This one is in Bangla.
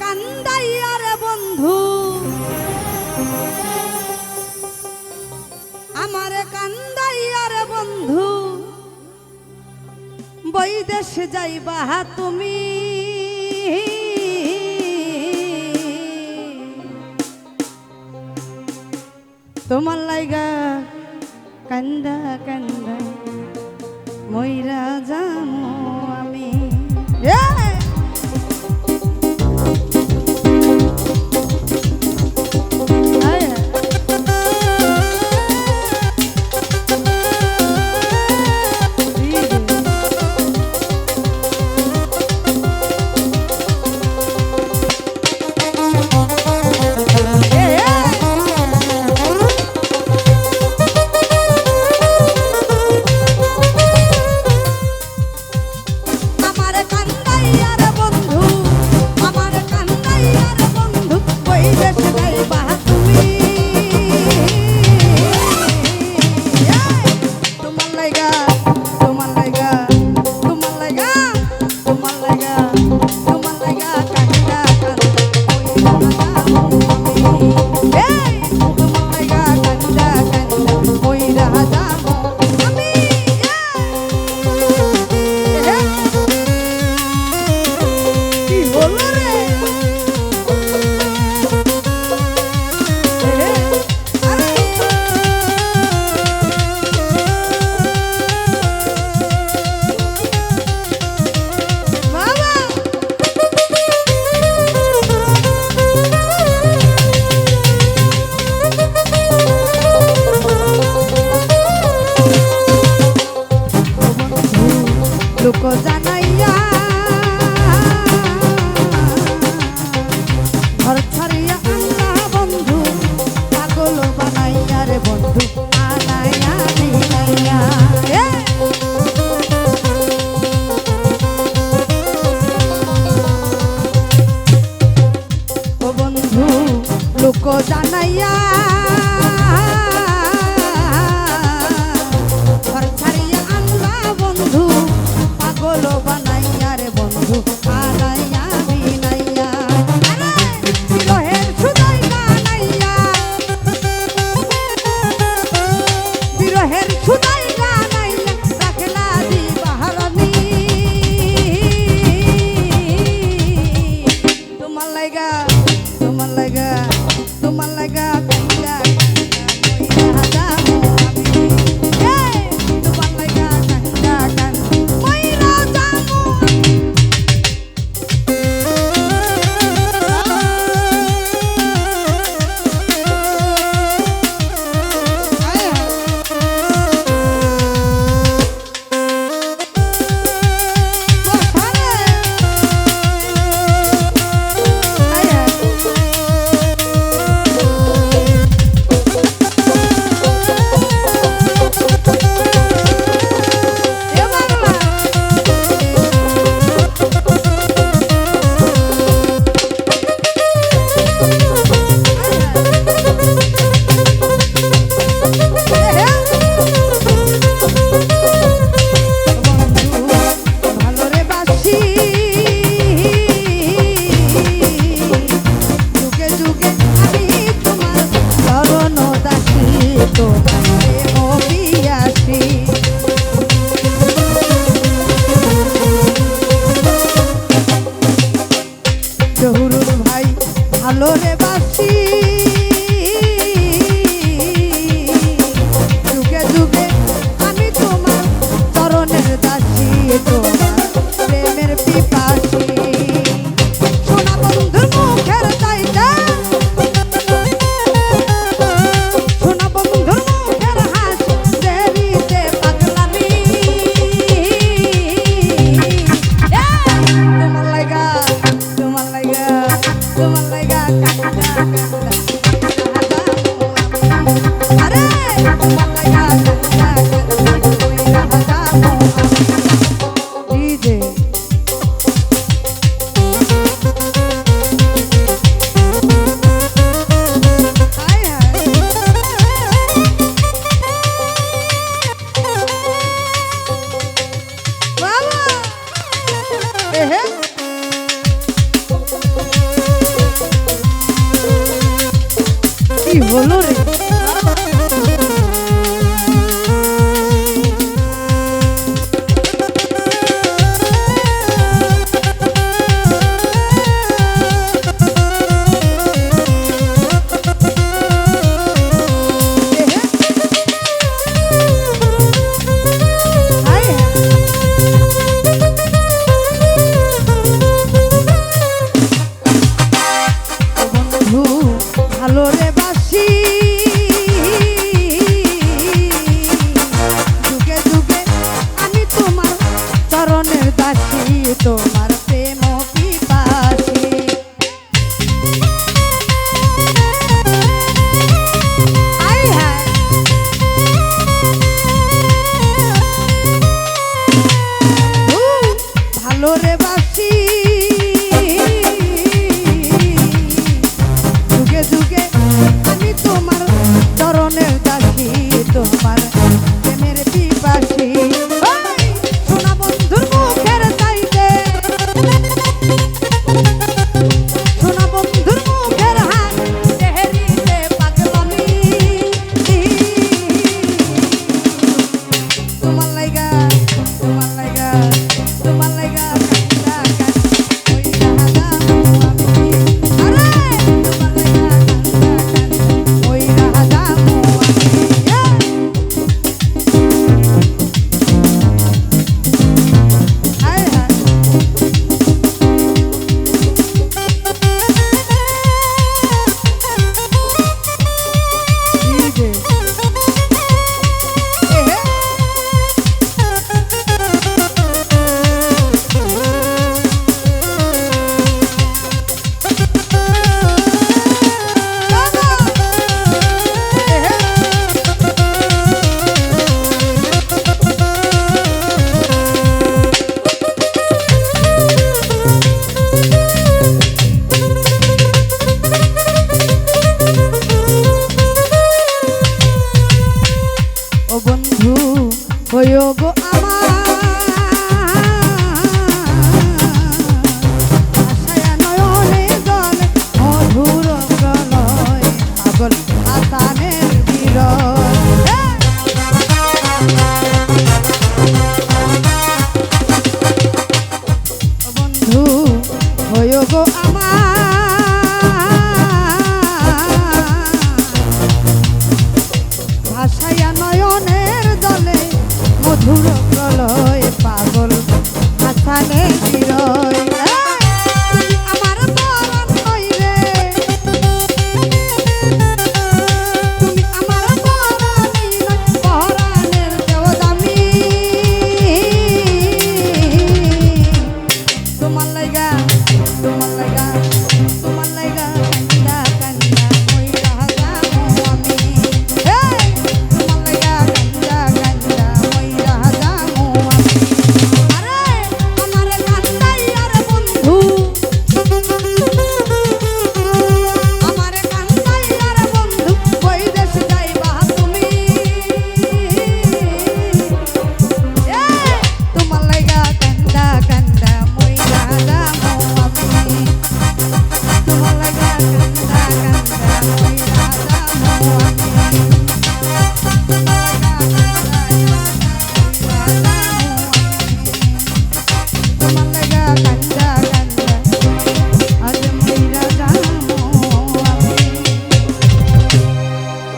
কান্দাইয়ার বন্ধু। আমার কান্দাইয়ার বন্ধু। বৈদেশ যাইবা তুমি। তোমার লাইগা কান্দা কান্দা ময়রা যামো আমি। Yeah! দুঃখ জানাইয়া আলোরে বাসি Thank you. চরণের দাসী তোমার প্রেম ভালো রে বাসী। হয়ে গো আমার। মনে চিরয়